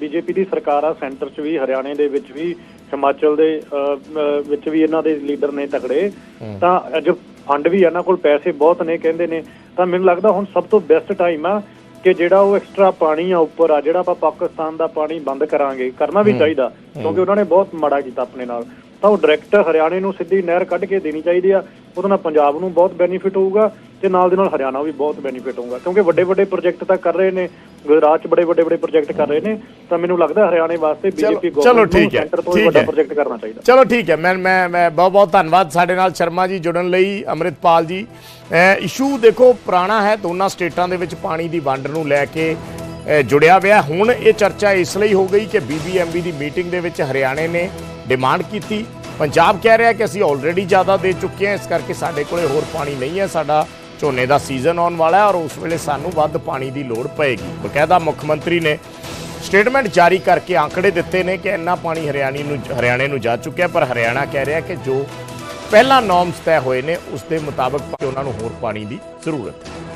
ਬੀਜੇਪੀ ਦੀ ਸਰਕਾਰ ਆ ਸੈਂਟਰ 'ਚ ਵੀ ਹਰਿਆਣੇ ਦੇ ਵਿੱਚ ਵੀ ਹਿਮਾਚਲ ਦੇ ਵਿੱਚ ਵੀ ਇਹਨਾਂ ਦੇ ਲੀਡਰ ਨੇ ਤਕੜੇ। ਤਾਂ ਅੱਜ ਫੰਡ ਵੀ ਇਹਨਾਂ ਕੋਲ ਪੈਸੇ ਬਹੁਤ ਨੇ ਕਹਿੰਦੇ ਨੇ। ਤਾਂ ਮੈਨੂੰ ਲੱਗਦਾ ਹੁਣ ਸਭ ਤੋਂ ਬੈਸਟ ਟਾਈਮ ਆ ਕਿ ਜਿਹੜਾ ਉਹ ਐਕਸਟਰਾ ਪਾਣੀ ਆ ਉੱਪਰ ਆ ਜਿਹੜਾ ਆਪਾਂ ਪਾਕਿਸਤਾਨ ਦਾ ਪਾਣੀ ਬੰਦ ਕਰਾਂਗੇ ਕਰਨਾ ਵੀ ਚਾਹੀਦਾ ਕਿਉਂਕਿ ਉਹਨਾਂ ਨੇ ਬਹੁਤ ਮਾੜਾ ਕੀਤਾ ਆਪਣੇ ਨਾਲ। ਤਾਂ ਉਹ ਡਾਇਰੈਕਟ ਹਰਿਆਣੇ ਨੂੰ ਸਿੱਧੀ ਨਹਿਰ ਕੱਢ ਕੇ ਦੇਣੀ ਚਾਹੀਦੀ ਆ। ਉਹਦੇ ਨਾਲ ਪੰਜਾਬ ਨੂੰ ਬਹੁਤ ਬੈਨੀਫਿਟ ਹੋਊਗਾ ਤੇ ਨਾਲ ਦੇ ਨਾਲ ਹਰਿਆਣਾ ਵੀ ਬਹੁਤ ਬੈਨੀਫਿਟ ਹੋਊਗਾ ਕਿਉਂਕਿ ਵੱਡੇ ਵੱਡੇ ਪ੍ਰੋਜੈਕਟ ਤਾਂ ਕਰ ਰਹੇ ਨੇ। ਗੁਜਰਾਤ 'ਚ ਬੜੇ ਵੱਡੇ ਵੱਡੇ ਪ੍ਰੋਜੈਕਟ ਕਰ ਰਹੇ ਨੇ ਤਾਂ ਮੈਨੂੰ ਲੱਗਦਾ ਹਰਿਆਣੇ ਵਾਸਤੇ ਬੀਜੇਪੀ ਗਵਰਨਮੈਂਟ ਨੂੰ ਸੈਂਟਰ ਤੋਂ ਵੱਡਾ। ਪ੍ਰੋਜੈਕਟ ਕਰਨਾ ਚਾਹੀਦਾ। ਚਲੋ ਠੀਕ ਹੈ ਮੈਂ ਮੈਂ ਮੈਂ ਬਹੁਤ ਬਹੁਤ ਧੰਨਵਾਦ ਸਾਡੇ ਨਾਲ ਸ਼ਰਮਾ ਜੀ ਜੁੜਨ ਲਈ ਅੰਮ੍ਰਿਤਪਾਲ ਜੀ। ਇਸ਼ੂ ਦੇਖੋ ਪੁਰਾਣਾ ਹੈ ਦੋਨਾਂ ਸਟੇਟਾਂ ਦੇ ਵਿੱਚ ਪਾਣੀ ਦੀ ਵੰਡ ਨੂੰ ਲੈ ਕੇ ਜੁੜਿਆ ਹੋਇਆ। ਹੁਣ ਇਹ ਚਰਚਾ ਇਸ ਲਈ ਹੋ ਗਈ ਕਿ ਬੀਬੀਐਮਬੀ ਦੀ ਮੀਟਿੰਗ ਦੇ ਵਿੱਚ ਹਰਿਆਣੇ ਨੇ ਡਿਮਾਂਡ ਕੀਤੀ। ਪੰਜਾਬ ਕਹਿ ਰਿਹਾ ਕਿ ਅਸੀਂ ਆਲਰੇਡੀ ਜ਼ਿਆਦਾ ਦੇ ਚੁੱਕੇ ਹਾਂ ਇਸ ਕਰਕੇ ਸਾਡੇ ਕੋਲੇ ਹੋਰ ਪਾਣੀ ਨਹੀਂ ਹੈ ਸਾਡਾ ਝੋਨੇ ਦਾ ਸੀਜ਼ਨ ਆਉਣ ਵਾਲਾ ਹੈ ਔਰ ਉਸ ਵੇਲੇ ਸਾਨੂੰ ਵੱਧ ਪਾਣੀ ਦੀ ਲੋੜ ਪਏਗੀ। ਬਕਾਇਦਾ ਮੁੱਖ ਮੰਤਰੀ ਨੇ ਸਟੇਟਮੈਂਟ ਜਾਰੀ ਕਰਕੇ ਆંકੜੇ ਦਿੱਤੇ ਨੇ ਕਿ ਇੰਨਾ ਪਾਣੀ ਹਰਿਆਣੀ ਨੂੰ ਹਰਿਆਣੇ ਨੂੰ ਜਾ ਚੁੱਕਿਆ ਪਰ ਹਰਿਆਣਾ ਕਹਿ ਰਿਹਾ ਕਿ ਜੋ ਪਹਿਲਾਂ ਨੋਰਮਸ ਤੈਅ ਹੋਏ ਨੇ, ਉਸ ਦੇ ਮੁਤਾਬਕ ਉਹਨਾਂ ਨੂੰ ਹੋਰ ਪਾਣੀ ਦੀ ਜ਼ਰੂਰਤ ਹੈ।